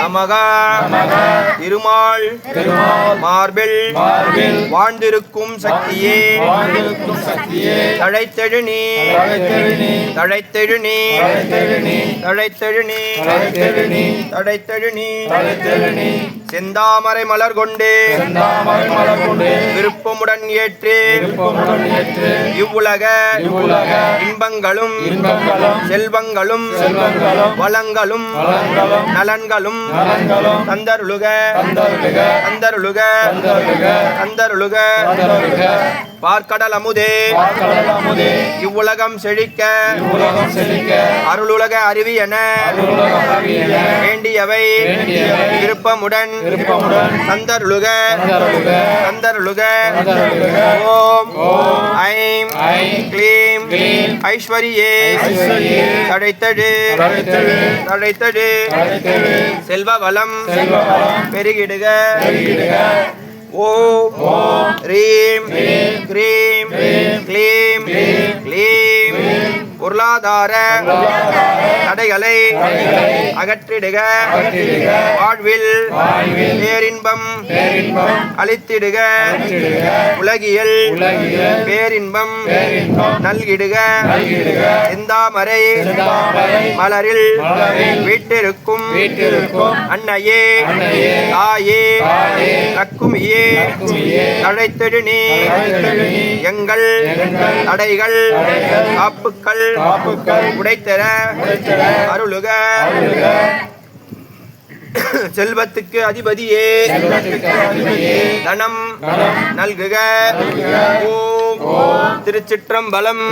நமக. திருமால். மார்பில். வாழ்ந்திருக்கும் சக்தியே. தழைத்தெழு நீ தழைத்தெழு நீ தழைத்தெழு நீ தழைத்தெழு நீ செந்தாமரை மலர் கொண்டு. விருப்பமுடன் ஏற்று. இவ்வுலக இன்பங்களும் செல்வங்களும் வளங்களும் நலன்களும் தந்தருளுக தந்தருளுக தந்தருளுக பார்க்கடல் அமுதே. இவ்வுலகம் செழிக்க. அருளுலக அறிவியன. வேண்டியவை. விருப்பமுடன். தந்தருளுக. தந்தருளுக. ஓம். ஐம். க்ளீம். ஐஸ்வரியே. தழைத்தடு தழைத்தடு செல்வ வளம். பெருகிடுக. பொருளாதார தடைகளை அகற்றிடுக. வாழ்வில் பேரின்பம் அளித்திடுக. உலகியல் பேரின்பம் நல்கிடுக. செந்தாமரை மலரில் வீட்டிருக்கும் அன்னையே தாயே லக்குமியே தழைத்தெழு நீ எங்கள் தடைகள் காப்புக்கள் உடைத்தர அருளுக. செல்வத்துக்கு அதிபதியே. தனம் நல்குக. ஓம் திருச்சிற்றம்பலம்.